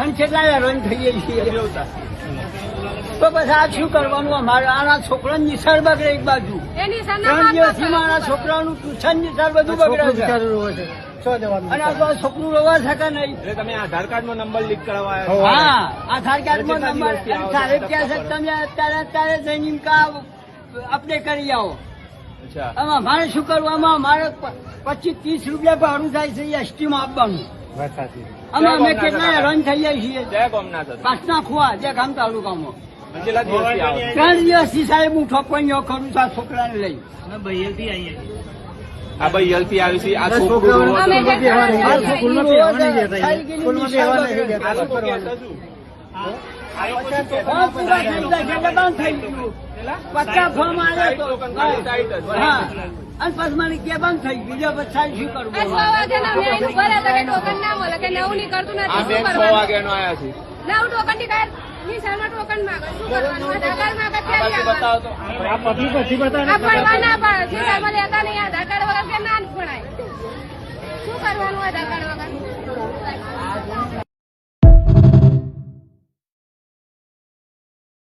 અને કેટલા હેરાન થઈએ છીએ. તો પછી આ શું કરવાનું અમારે? આના છોકરાની નિશાળ બગડે એક બાજુ. ત્રણ દિવસથી મારા છોકરાનું ટ્યુશન નિશાળ બધું બગડે છે. અને આ છોકરું રોવા શકે નહીં. તમે આધાર કાર્ડ નંબર લીક કરવા હા આધાર કાર્ડ નંબર. દિવસથી આવો છો? સાહેબ કહે છે? તમે અત્યારે અત્યારે જઈને કા અપડેટ કરી આવો. અમારે આમાં મારે શું કરવું? અમારે મારે પચીસ ત્રીસ રૂપિયા ભાડું થાય છે એસટી માં આપવાનું. આમાં અમે કેટલા હેરાન જાય છીએ? જય ગોમનાથ હતું. પાસના ખુવા જે ગામ તાલુકામાં? ત્રણ દિવસથી સાહેબ હું ઠોકવાઈઓ કરું છું આ છોકરાને લઈ. આ ભાઈ યલથી આવી છે છોકરું અમે આ છોકરું પચાસ ફોર્મ આવ્યો અને પછી મને કે બંધ થઈ ગયું પછી શું કરવું? છ વાગ્યાના ભર્યા કે ટોકન ના મળે કે નવું ની નથી. છ કરવાનું? વાગ્યાનો આયા છે. નવું ટોકનની બાજુ ના? ના ભણાય. શું કરવાનું આધાર કાર્ડ વગર?